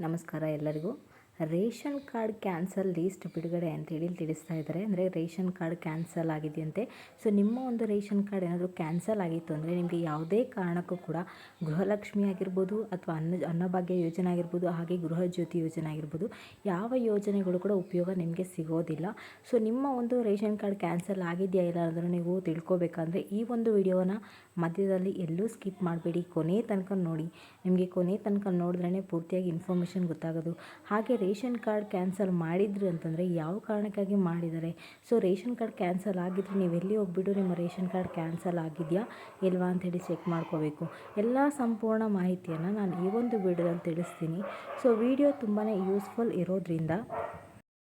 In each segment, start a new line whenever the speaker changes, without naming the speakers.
ನಮಸ್ಕಾರ ಎಲ್ಲರಿಗೂ. Ration card cancel list ಬಿಡುಗಡೆ ಅಂತೇಳಿ ತಿಳಿಸ್ತಾ ಇದ್ದಾರೆ. ಅಂದರೆ ರೇಷನ್ ಕಾರ್ಡ್ ಕ್ಯಾನ್ಸಲ್ ಆಗಿದೆಯಂತೆ. ಸೊ, ನಿಮ್ಮ ಒಂದು ರೇಷನ್ ಕಾರ್ಡ್ ಏನಾದರೂ ಕ್ಯಾನ್ಸಲ್ ಆಗಿತ್ತು ಅಂದರೆ ನಿಮಗೆ ಯಾವುದೇ ಕಾರಣಕ್ಕೂ ಕೂಡ ಗೃಹಲಕ್ಷ್ಮಿ ಆಗಿರ್ಬೋದು ಅಥವಾ ಅನ್ನ, ಅನ್ನಭಾಗ್ಯ ಯೋಜನೆ ಆಗಿರ್ಬೋದು, ಹಾಗೆ ಗೃಹ ಜ್ಯೋತಿ ಯೋಜನೆ ಆಗಿರ್ಬೋದು, ಯಾವ ಯೋಜನೆಗಳು ಕೂಡ ಉಪಯೋಗ ನಿಮಗೆ ಸಿಗೋದಿಲ್ಲ. ಸೊ, ನಿಮ್ಮ ಒಂದು ರೇಷನ್ ಕಾರ್ಡ್ ಕ್ಯಾನ್ಸಲ್ ಆಗಿದೆಯಾ ಇಲ್ಲ ಅಂದರೆ ನೀವು ತಿಳ್ಕೊಬೇಕಂದ್ರೆ ಈ ಒಂದು ವಿಡಿಯೋನ ಮಧ್ಯದಲ್ಲಿ ಎಲ್ಲೂ ಸ್ಕಿಪ್ ಮಾಡಬೇಡಿ. ಕೊನೆ ತನಕ ನೋಡಿ. ನಿಮಗೆ ಕೊನೆ ತನಕ ನೋಡಿದ್ರೇ ಪೂರ್ತಿಯಾಗಿ ಇನ್ಫಾರ್ಮೇಷನ್ ಗೊತ್ತಾಗೋದು. ಹಾಗೆ ರೇಷನ್ ಕಾರ್ಡ್ ಕ್ಯಾನ್ಸಲ್ ಮಾಡಿದ್ರು ಅಂತಂದರೆ ಯಾವ ಕಾರಣಕ್ಕಾಗಿ ಮಾಡಿದ್ದಾರೆ ಸೊ, ರೇಷನ್ ಕಾರ್ಡ್ ಕ್ಯಾನ್ಸಲ್ ಆಗಿದ್ರೆ ನೀವು ಎಲ್ಲಿ ಹೋಗ್ಬಿಟ್ಟು ನಿಮ್ಮ ರೇಷನ್ ಕಾರ್ಡ್ ಕ್ಯಾನ್ಸಲ್ ಆಗಿದೆಯಾ ಇಲ್ವಾ ಅಂತೇಳಿ ಚೆಕ್ ಮಾಡ್ಕೋಬೇಕು. ಎಲ್ಲ ಸಂಪೂರ್ಣ ಮಾಹಿತಿಯನ್ನು ನಾನು ಈ ಒಂದು ವಿಡಿಯೋದಲ್ಲಿ ತಿಳಿಸ್ತೀನಿ. ಸೊ, ವಿಡಿಯೋ ತುಂಬಾ ಯೂಸ್ಫುಲ್ ಇರೋದ್ರಿಂದ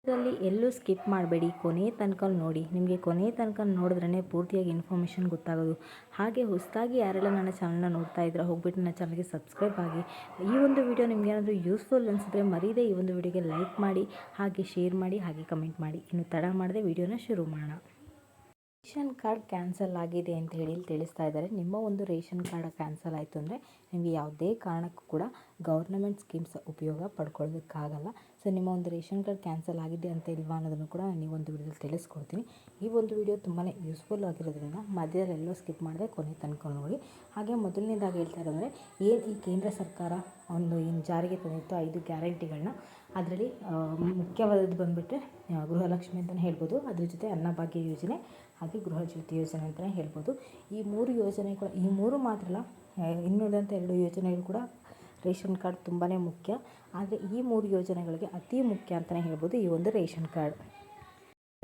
ಇದರಲ್ಲಿ ಎಲ್ಲೂ ಸ್ಕಿಪ್ ಮಾಡಬೇಡಿ. ಕೊನೆ ತನಕ ನೋಡಿ. ನಿಮಗೆ ಕೊನೆ ತನಕ ನೋಡಿದ್ರೇ ಪೂರ್ತಿಯಾಗಿ ಇನ್ಫಾರ್ಮೇಷನ್ ಗೊತ್ತಾಗೋದು. ಹಾಗೆ ಹೊಸದಾಗಿ ಯಾರೆಲ್ಲ ನನ್ನ ಚಾನಲ್ನ ನೋಡ್ತಾ ಇದ್ರೆ ಹೋಗ್ಬಿಟ್ಟು ನನ್ನ ಚಾನಲ್ಗೆ ಸಬ್ಸ್ಕ್ರೈಬ್ ಆಗಿ. ಈ ಒಂದು ವಿಡಿಯೋ ನಿಮ್ಗೆ ಏನಾದರೂ ಯೂಸ್ಫುಲ್ ಅನಿಸಿದ್ರೆ ಮರೀದೆ ಈ ಒಂದು ವಿಡಿಯೋಗೆ ಲೈಕ್ ಮಾಡಿ, ಹಾಗೆ ಶೇರ್ ಮಾಡಿ, ಹಾಗೆ ಕಮೆಂಟ್ ಮಾಡಿ. ಇನ್ನು ತಡ ಮಾಡದೆ ವಿಡಿಯೋನ ಶುರು ಮಾಡೋಣ. ರೇಷನ್ ಕಾರ್ಡ್ ಕ್ಯಾನ್ಸಲ್ ಆಗಿದೆ ಅಂತ ಹೇಳಿ ತಿಳಿಸ್ತಾ ಇದ್ದಾರೆ. ನಿಮ್ಮ ಒಂದು ರೇಷನ್ ಕಾರ್ಡ್ ಕ್ಯಾನ್ಸಲ್ ಆಯಿತು ಅಂದರೆ ನಿಮಗೆ ಯಾವುದೇ ಕಾರಣಕ್ಕೂ ಕೂಡ ಗೌರ್ನಮೆಂಟ್ ಸ್ಕೀಮ್ಸ್ ಉಪಯೋಗ ಪಡ್ಕೊಳ್ಳೋದಕ್ಕಾಗಲ್ಲ. ಸೊ ನಿಮ್ಮ ಒಂದು ರೇಷನ್ ಕಾರ್ಡ್ ಕ್ಯಾನ್ಸಲ್ ಆಗಿದೆ ಅಂತ ಇಲ್ವಾ ಅನ್ನೋದನ್ನು ಕೂಡ ನಾನು ಈ ಒಂದು ವಿಡಿಯೋದಲ್ಲಿ ತಿಳಿಸ್ಕೊಡ್ತೀನಿ. ಈ ಒಂದು ವಿಡಿಯೋ ತುಂಬಾ ಯೂಸ್ಫುಲ್ ಆಗಿರೋದ್ರಿಂದ ಮಧ್ಯದಲ್ಲಿ ಎಲ್ಲೋ ಸ್ಕಿಪ್ ಮಾಡಿದೆ ಕೊನೆ ತನಕ ನೋಡಿ. ಹಾಗೆ ಮೊದಲನೇದಾಗಿ ಹೇಳ್ತಾ ಇರೋದಂದರೆ ಏನು ಈ ಕೇಂದ್ರ ಸರ್ಕಾರ ಒಂದು ಏನು ಜಾರಿಗೆ ತಂದಿತ್ತು ಐದು ಗ್ಯಾರಂಟಿಗಳನ್ನ ಅದರಲ್ಲಿ ಮುಖ್ಯವಾದದ್ದು ಬಂದುಬಿಟ್ರೆ ಗೃಹಲಕ್ಷ್ಮಿ ಅಂತಲೇ ಹೇಳ್ಬೋದು. ಅದ್ರ ಜೊತೆ ಅನ್ನಭಾಗ್ಯ ಯೋಜನೆ, ಹಾಗೆ ಗೃಹ ಜ್ಯೋತಿ ಯೋಜನೆ ಅಂತಲೇ ಹೇಳ್ಬೋದು. ಈ ಮೂರು ಯೋಜನೆಗಳು ಈ ಮೂರು ಮಾತ್ರ ಅಲ್ಲ ಇನ್ನುಳಿದಂಥ ಎರಡು ಯೋಜನೆಗಳು ಕೂಡ ರೇಷನ್ ಕಾರ್ಡ್ ತುಂಬಾ ಮುಖ್ಯ. ಆದರೆ ಈ ಮೂರು ಯೋಜನೆಗಳಿಗೆ ಅತಿ ಮುಖ್ಯ ಅಂತಲೇ ಹೇಳ್ಬೋದು ಈ ಒಂದು ರೇಷನ್ ಕಾರ್ಡ್.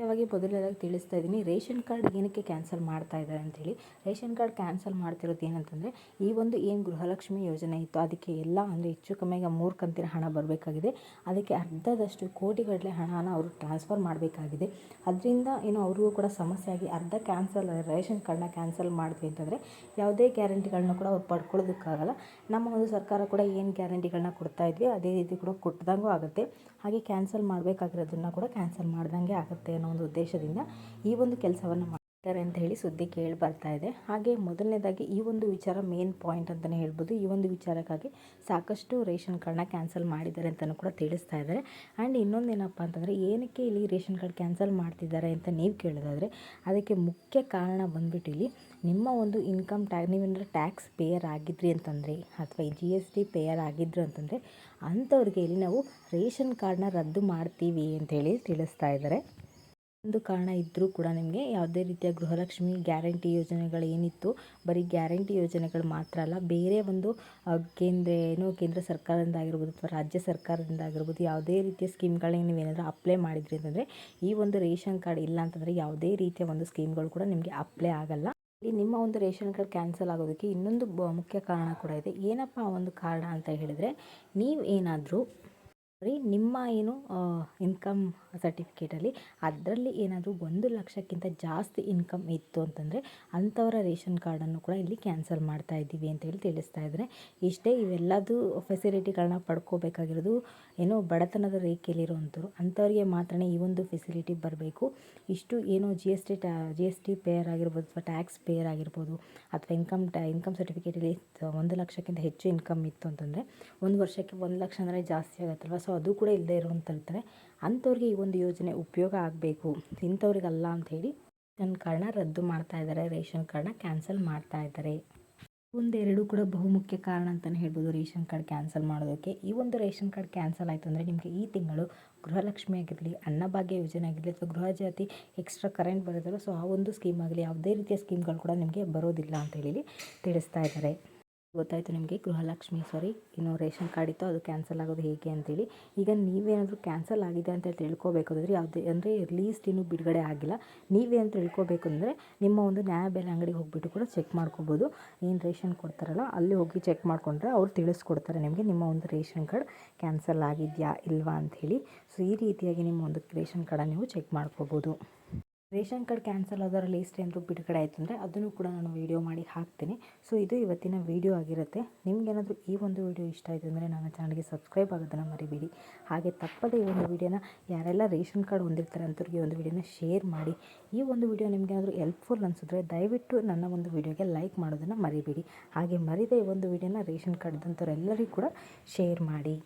ಮುಖ್ಯವಾಗಿ ಮೊದಲನೇದಾಗಿ ತಿಳಿಸ್ತಾ ಇದ್ದೀನಿ, ರೇಷನ್ ಕಾರ್ಡ್ ಏನಕ್ಕೆ ಕ್ಯಾನ್ಸಲ್ ಮಾಡ್ತಾ ಇದ್ದಾರೆ ಅಂತೇಳಿ. ರೇಷನ್ ಕಾರ್ಡ್ ಕ್ಯಾನ್ಸಲ್ ಮಾಡ್ತಿರೋದು ಏನಂತಂದರೆ, ಈ ಒಂದು ಏನು ಗೃಹಲಕ್ಷ್ಮಿ ಯೋಜನೆ ಇತ್ತು, ಅದಕ್ಕೆ ಎಲ್ಲ ಅಂದರೆ ಹೆಚ್ಚು ಈಗ ಮೂರು ಕಂತಿನ ಹಣ ಬರಬೇಕಾಗಿದೆ. ಅದಕ್ಕೆ ಅರ್ಧದಷ್ಟು ಕೋಟಿಗಟ್ಟಲೆ ಹಣನ ಅವರು ಟ್ರಾನ್ಸ್ಫರ್ ಮಾಡಬೇಕಾಗಿದೆ. ಅದರಿಂದ ಏನು ಅವ್ರಿಗೂ ಕೂಡ ಸಮಸ್ಯೆ ಆಗಿ ಅರ್ಧ ಕ್ಯಾನ್ಸಲ್ ರೇಷನ್ ಕಾರ್ಡ್ನ ಕ್ಯಾನ್ಸಲ್ ಮಾಡಿದ್ವಿ ಅಂತಂದರೆ, ಯಾವುದೇ ಗ್ಯಾರಂಟಿಗಳನ್ನ ಕೂಡ ಅವ್ರು ಪಡ್ಕೊಳ್ಳೋದಕ್ಕಾಗಲ್ಲ. ನಮ್ಮ ಒಂದು ಸರ್ಕಾರ ಕೂಡ ಏನು ಗ್ಯಾರಂಟಿಗಳನ್ನ ಕೊಡ್ತಾ ಇದ್ವಿ, ಅದೇ ರೀತಿ ಕೂಡ ಕೊಟ್ಟದಂಗೂ ಆಗುತ್ತೆ. ಹಾಗೆ ಕ್ಯಾನ್ಸಲ್ ಮಾಡಬೇಕಾಗಿರೋದನ್ನ ಕೂಡ ಕ್ಯಾನ್ಸಲ್ ಮಾಡ್ದಂಗೆ ಆಗುತ್ತೆ ಅನ್ನೋ ಒಂದು ಉದ್ದೇಶದಿಂದ ಈ ಒಂದು ಕೆಲಸವನ್ನು ಮಾಡ್ತಾರೆ ಅಂತ ಹೇಳಿ ಸುದ್ದಿ ಕೇಳಿ ಬರ್ತಾ ಇದೆ. ಹಾಗೆ ಮೊದಲನೇದಾಗಿ ಈ ಒಂದು ವಿಚಾರ ಮೇನ್ ಪಾಯಿಂಟ್ ಅಂತಲೇ ಹೇಳ್ಬೋದು. ಈ ಒಂದು ವಿಚಾರಕ್ಕಾಗಿ ಸಾಕಷ್ಟು ರೇಷನ್ ಕಾರ್ಡ್ನ ಕ್ಯಾನ್ಸಲ್ ಮಾಡಿದ್ದಾರೆ ಅಂತಲೂ ಕೂಡ ತಿಳಿಸ್ತಾ ಇದ್ದಾರೆ. ಆ್ಯಂಡ್ ಇನ್ನೊಂದೇನಪ್ಪ ಅಂತಂದರೆ ಏನಕ್ಕೆ ಇಲ್ಲಿ ರೇಷನ್ ಕಾರ್ಡ್ ಕ್ಯಾನ್ಸಲ್ ಮಾಡ್ತಿದ್ದಾರೆ ಅಂತ ನೀವು ಕೇಳೋದಾದರೆ ಅದಕ್ಕೆ ಮುಖ್ಯ ಕಾರಣ ಬಂದ್ಬಿಟ್ಟು ಇಲ್ಲಿ ನಿಮ್ಮ ಒಂದು ಇನ್ಕಮ್ ಟ್ಯಾಕ್ ನೀವೇನಾದ್ರೆ ಟ್ಯಾಕ್ಸ್ ಪೇಯರ್ ಆಗಿದ್ರಿ ಅಂತಂದರೆ ಅಥವಾ ಜಿ ಎಸ್ ಟಿ ಪೇಯರ್ ಆಗಿದ್ರು ಅಂತಂದರೆ ಅಂಥವ್ರಿಗೆ ಇಲ್ಲಿ ನಾವು ರೇಷನ್ ಕಾರ್ಡ್ನ ರದ್ದು ಮಾಡ್ತೀವಿ ಅಂಥೇಳಿ ತಿಳಿಸ್ತಾ ಇದ್ದಾರೆ. ಒಂದು ಕಾರಣ ಇದ್ದರೂ ಕೂಡ ನಿಮಗೆ ಯಾವುದೇ ರೀತಿಯ ಗೃಹಲಕ್ಷ್ಮಿ ಗ್ಯಾರಂಟಿ ಯೋಜನೆಗಳು ಏನಿತ್ತು, ಬರೀ ಗ್ಯಾರಂಟಿ ಯೋಜನೆಗಳು ಮಾತ್ರ ಅಲ್ಲ, ಬೇರೆ ಒಂದು ಕೇಂದ್ರ, ಏನು ಕೇಂದ್ರ ಸರ್ಕಾರದಿಂದ ಆಗಿರ್ಬೋದು ಅಥವಾ ರಾಜ್ಯ ಸರ್ಕಾರದಿಂದ ಆಗಿರ್ಬೋದು ಯಾವುದೇ ರೀತಿಯ ಸ್ಕೀಮ್ಗಳಿಗೆ ನೀವೇನಾದರೂ ಅಪ್ಲೈ ಮಾಡಿದ್ರಿ ಅಂತಂದರೆ, ಈ ಒಂದು ರೇಷನ್ ಕಾರ್ಡ್ ಇಲ್ಲ ಅಂತಂದರೆ ಯಾವುದೇ ರೀತಿಯ ಒಂದು ಸ್ಕೀಮ್ಗಳು ಕೂಡ ನಿಮಗೆ ಅಪ್ಲೈ ಆಗಲ್ಲ. ಇಲ್ಲಿ ನಿಮ್ಮ ಒಂದು ರೇಷನ್ ಕಾರ್ಡ್ ಕ್ಯಾನ್ಸಲ್ ಆಗೋದಕ್ಕೆ ಇನ್ನೊಂದು ಮುಖ್ಯ ಕಾರಣ ಕೂಡ ಇದೆ. ಏನಪ್ಪ ಒಂದು ಕಾರಣ ಅಂತ ಹೇಳಿದರೆ, ನೀವು ಏನಾದರೂ ಬರೀ ನಿಮ್ಮ ಏನು ಇನ್ಕಮ್ ಸರ್ಟಿಫಿಕೇಟಲ್ಲಿ ಅದರಲ್ಲಿ ಏನಾದರೂ ಒಂದು ಲಕ್ಷಕ್ಕಿಂತ ಜಾಸ್ತಿ ಇನ್ಕಮ್ ಇತ್ತು ಅಂತಂದರೆ ಅಂಥವರ ರೇಷನ್ ಕಾರ್ಡನ್ನು ಕೂಡ ಇಲ್ಲಿ ಕ್ಯಾನ್ಸಲ್ ಮಾಡ್ತಾ ಇದ್ದೀವಿ ಅಂತೇಳಿ ತಿಳಿಸ್ತಾ ಇದ್ದಾರೆ. ಇಷ್ಟೇ ಇವೆಲ್ಲದೂ ಫೆಸಿಲಿಟಿಗಳನ್ನ ಪಡ್ಕೋಬೇಕಾಗಿರೋದು ಏನೋ ಬಡತನದ ರೇಖೆಯಲ್ಲಿರುವಂಥವ್ರು ಅಂಥವ್ರಿಗೆ ಮಾತ್ರ ಈ ಒಂದು ಫೆಸಿಲಿಟಿ ಬರಬೇಕು. ಇಷ್ಟು ಏನೋ ಜಿ ಎಸ್ ಟಿ ಟ್ಯಾ ಜಿ ಎಸ್ ಟಿ ಪೇಯರ್ ಆಗಿರ್ಬೋದು ಅಥವಾ ಟ್ಯಾಕ್ಸ್ ಪೇಯರ್ ಆಗಿರ್ಬೋದು ಅಥವಾ ಇನ್ಕಮ್ ಟ್ಯಾ ಇನ್ಕಮ್ ಸರ್ಟಿಫಿಕೇಟಲ್ಲಿ ಒಂದು ಲಕ್ಷಕ್ಕಿಂತ ಹೆಚ್ಚು ಇನ್ಕಮ್ ಇತ್ತು ಅಂತಂದರೆ ಒಂದು ವರ್ಷಕ್ಕೆ ಒಂದು ಲಕ್ಷ ಅಂದರೆ ಜಾಸ್ತಿ ಆಗುತ್ತಲ್ವ? ಸೊ ಅದು ಕೂಡ ಇಲ್ಲದೆ ಇರುವಂಥರ್ತಾರೆ ಅಂಥವ್ರಿಗೆ ಈ ಒಂದು ಯೋಜನೆ ಉಪಯೋಗ ಆಗಬೇಕು. ಇಂಥವ್ರಿಗಲ್ಲ ಅಂಥೇಳಿ ರೇಷನ್ ಕಾರ್ಡ್ನ ರದ್ದು ಮಾಡ್ತಾ ಇದ್ದಾರೆ. ರೇಷನ್ ಕಾರ್ಡನ್ನ ಕ್ಯಾನ್ಸಲ್ ಮಾಡ್ತಾ ಇದ್ದಾರೆ. ಒಂದೆರಡು ಕೂಡ ಬಹುಮುಖ್ಯ ಕಾರಣ ಅಂತಲೇ ಹೇಳ್ಬೋದು ರೇಷನ್ ಕಾರ್ಡ್ ಕ್ಯಾನ್ಸಲ್ ಮಾಡೋದಕ್ಕೆ. ಈ ಒಂದು ರೇಷನ್ ಕಾರ್ಡ್ ಕ್ಯಾನ್ಸಲ್ ಆಯಿತು ಅಂದರೆ ನಿಮಗೆ ಈ ತಿಂಗಳು ಗೃಹಲಕ್ಷ್ಮಿ ಆಗಿರಲಿ, ಅನ್ನಭಾಗ್ಯ ಯೋಜನೆ ಆಗಿರಲಿ ಅಥವಾ ಗೃಹ ಜಾತಿ ಎಕ್ಸ್ಟ್ರಾ ಕರೆಂಟ್ ಬರುತ್ತಲ್ಲ, ಸೊ ಆ ಒಂದು ಸ್ಕೀಮ್ ಆಗಲಿ, ಯಾವುದೇ ರೀತಿಯ ಸ್ಕೀಮ್ಗಳು ಕೂಡ ನಿಮಗೆ ಬರೋದಿಲ್ಲ ಅಂತ ಹೇಳಿ ತಿಳಿಸ್ತಾ ಇದ್ದಾರೆ. ಗೊತ್ತಾಯಿತು ನಿಮಗೆ, ಗೃಹಲಕ್ಷ್ಮಿ ಸಾರಿ ಇನ್ನು ರೇಷನ್ ಕಾರ್ಡ್ ಇತ್ತು, ಅದು ಕ್ಯಾನ್ಸಲ್ ಆಗೋದು ಹೇಗೆ ಅಂತೇಳಿ. ಈಗ ನೀವೇನಾದರೂ ಕ್ಯಾನ್ಸಲ್ ಆಗಿದೆ ಅಂತ ತಿಳ್ಕೊಬೇಕಾದ್ರೆ ಯಾವುದೇ, ಅಂದರೆ ಲೀಸ್ಟ್ ಇನ್ನೂ ಬಿಡುಗಡೆ ಆಗಿಲ್ಲ. ನೀವೇನು ತಿಳ್ಕೊಬೇಕು ಅಂದರೆ ನಿಮ್ಮ ಒಂದು ನ್ಯಾಯಬೆಲೆ ಅಂಗಡಿಗೆ ಹೋಗಿಬಿಟ್ಟು ಕೂಡ ಚೆಕ್ ಮಾಡ್ಕೋಬೋದು. ಏನು ರೇಷನ್ ಕೊಡ್ತಾರಲ್ಲ, ಅಲ್ಲಿ ಹೋಗಿ ಚೆಕ್ ಮಾಡಿಕೊಂಡ್ರೆ ಅವ್ರು ತಿಳಿಸ್ಕೊಡ್ತಾರೆ ನಿಮಗೆ ನಿಮ್ಮ ಒಂದು ರೇಷನ್ ಕಾರ್ಡ್ ಕ್ಯಾನ್ಸಲ್ ಆಗಿದೆಯಾ ಇಲ್ವಾ ಅಂಥೇಳಿ ಸೊ ಈ ರೀತಿಯಾಗಿ ನಿಮ್ಮ ಒಂದು ರೇಷನ್ ಕಾರ್ಡನ್ನು ನೀವು ಚೆಕ್ ಮಾಡ್ಕೋಬೋದು. ರೇಷನ್ ಕಾರ್ಡ್ ಕ್ಯಾನ್ಸಲ್ ಆದರ ಲೀಸ್ಟ್ ಏನಾದರೂ ಬಿಡುಗಡೆ ಆಯಿತು ಅಂದರೆ ಅದನ್ನು ಕೂಡ ನಾನು ವೀಡಿಯೋ ಮಾಡಿ ಹಾಕ್ತೀನಿ. ಸೊ ಇದು ಇವತ್ತಿನ ವೀಡಿಯೋ ಆಗಿರುತ್ತೆ. ನಿಮಗೇನಾದರೂ ಈ ಒಂದು ವೀಡಿಯೋ ಇಷ್ಟ ಆಯಿತು ಅಂದರೆ ನನ್ನ ಚಾನಲ್ಗೆ ಸಬ್ಸ್ಕ್ರೈಬ್ ಆಗೋದನ್ನು ಮರಿಬೇಡಿ. ಹಾಗೆ ತಪ್ಪದೆ ಈ ಒಂದು ವೀಡಿಯೋನ ಯಾರೆಲ್ಲ ರೇಷನ್ ಕಾರ್ಡ್ ಹೊಂದಿರ್ತಾರೆ ಅಂಥವ್ರಿಗೆ ಒಂದು ವೀಡಿಯೋನ ಶೇರ್ ಮಾಡಿ. ಈ ಒಂದು ವೀಡಿಯೋ ನಿಮಗೇನಾದರೂ ಹೆಲ್ಪ್ಫುಲ್ ಅನಿಸಿದ್ರೆ ದಯವಿಟ್ಟು ನನ್ನ ಒಂದು ವೀಡಿಯೋಗೆ ಲೈಕ್ ಮಾಡೋದನ್ನು ಮರಿಬೇಡಿ. ಹಾಗೆ ಮರಿದೇ ಈ ಒಂದು ವೀಡಿಯೋನ ರೇಷನ್ ಕಾರ್ಡ್ ಇದ್ದಂಥವ್ರೆಲ್ಲರಿಗೂ ಕೂಡ ಶೇರ್ ಮಾಡಿ.